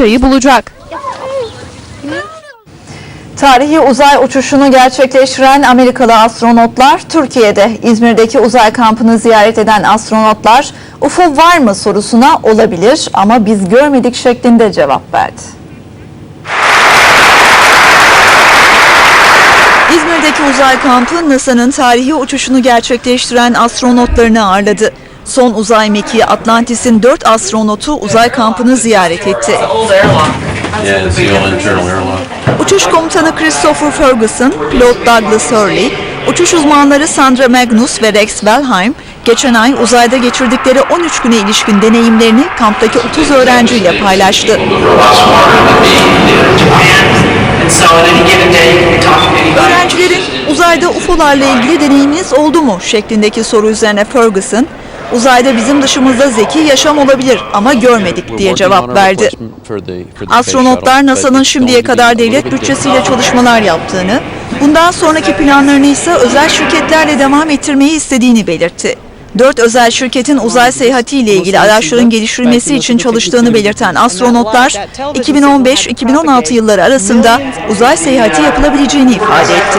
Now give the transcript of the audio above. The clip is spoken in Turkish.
ayı bulacak. Tarihi uzay uçuşunu gerçekleştiren Amerikalı astronotlar Türkiye'de İzmir'deki uzay kampını ziyaret eden astronotlar UFO var mı sorusuna olabilir ama biz görmedik şeklinde cevap verdi. İzmir'deki uzay kampı NASA'nın tarihi uçuşunu gerçekleştiren astronotlarını ağırladı. Son uzay mekiği Atlantis'in 4 astronotu uzay kampını ziyaret etti. Uçuş komutanı Christopher Ferguson, pilot Douglas Hurley, uçuş uzmanları Sandra Magnus ve Rex Wellheim, geçen ay uzayda geçirdikleri 13 güne ilişkin deneyimlerini kamptaki 30 öğrenciyle paylaştı. Öğrencilerin uzayda UFO'larla ilgili deneyiminiz oldu mu şeklindeki soru üzerine Ferguson, uzayda bizim dışımızda zeki yaşam olabilir ama görmedik diye cevap verdi. Astronotlar NASA'nın şimdiye kadar devlet bütçesiyle çalışmalar yaptığını, bundan sonraki planlarını ise özel şirketlerle devam ettirmeyi istediğini belirtti. Dört özel şirketin uzay seyahatiyle ilgili araçların geliştirilmesi için çalıştığını belirten astronotlar, 2015-2016 yılları arasında uzay seyahati yapılabileceğini ifade etti.